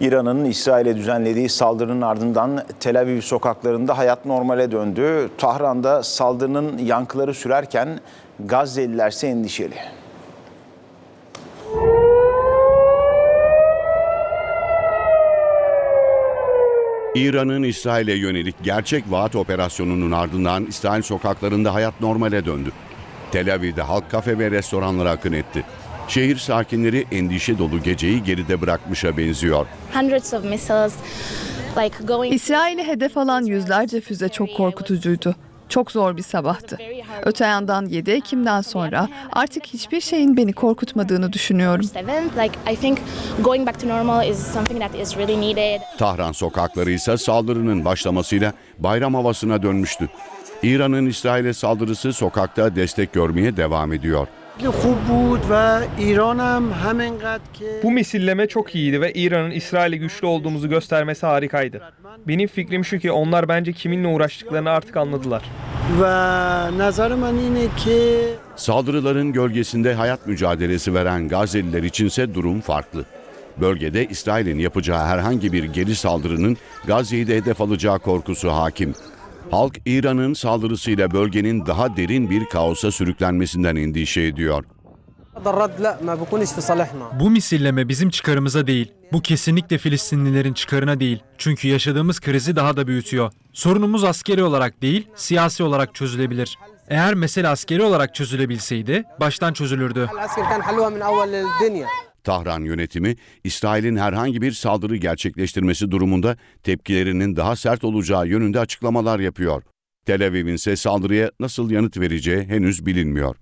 İran'ın İsrail'e düzenlediği saldırının ardından Tel Aviv sokaklarında hayat normale döndü. Tahran'da saldırının yankıları sürerken Gazze'liler ise endişeli. İran'ın İsrail'e yönelik gerçek vaat operasyonunun ardından İsrail sokaklarında hayat normale döndü. Tel Aviv'de halk kafe ve restoranlara akın etti. Şehir sakinleri endişe dolu geceyi geride bırakmışa benziyor. İsrail'i hedef alan yüzlerce füze çok korkutucuydu. Çok zor bir sabahtı. Öte yandan 7 Ekim'den sonra artık hiçbir şeyin beni korkutmadığını düşünüyorum. Tahran sokakları ise saldırının başlamasıyla bayram havasına dönmüştü. İran'ın İsrail'e saldırısı sokakta destek görmeye devam ediyor. Bu misilleme çok iyiydi ve İran'ın İsrail'e güçlü olduğumuzu göstermesi harikaydı. Benim fikrim şu ki onlar bence kiminle uğraştıklarını artık anladılar. Saldırıların gölgesinde hayat mücadelesi veren Gazeliler içinse durum farklı. Bölgede İsrail'in yapacağı herhangi bir geri saldırının Gazze'yi de hedef alacağı korkusu hakim. Halk İran'ın saldırısıyla bölgenin daha derin bir kaosa sürüklenmesinden endişe ediyor. Bu misilleme bizim çıkarımıza değil. Bu kesinlikle Filistinlilerin çıkarına değil. Çünkü yaşadığımız krizi daha da büyütüyor. Sorunumuz askeri olarak değil, siyasi olarak çözülebilir. Eğer mesele askeri olarak çözülebilseydi, baştan çözülürdü. Tahran yönetimi İsrail'in herhangi bir saldırı gerçekleştirmesi durumunda tepkilerinin daha sert olacağı yönünde açıklamalar yapıyor. Tel Aviv'in ise saldırıya nasıl yanıt vereceği henüz bilinmiyor.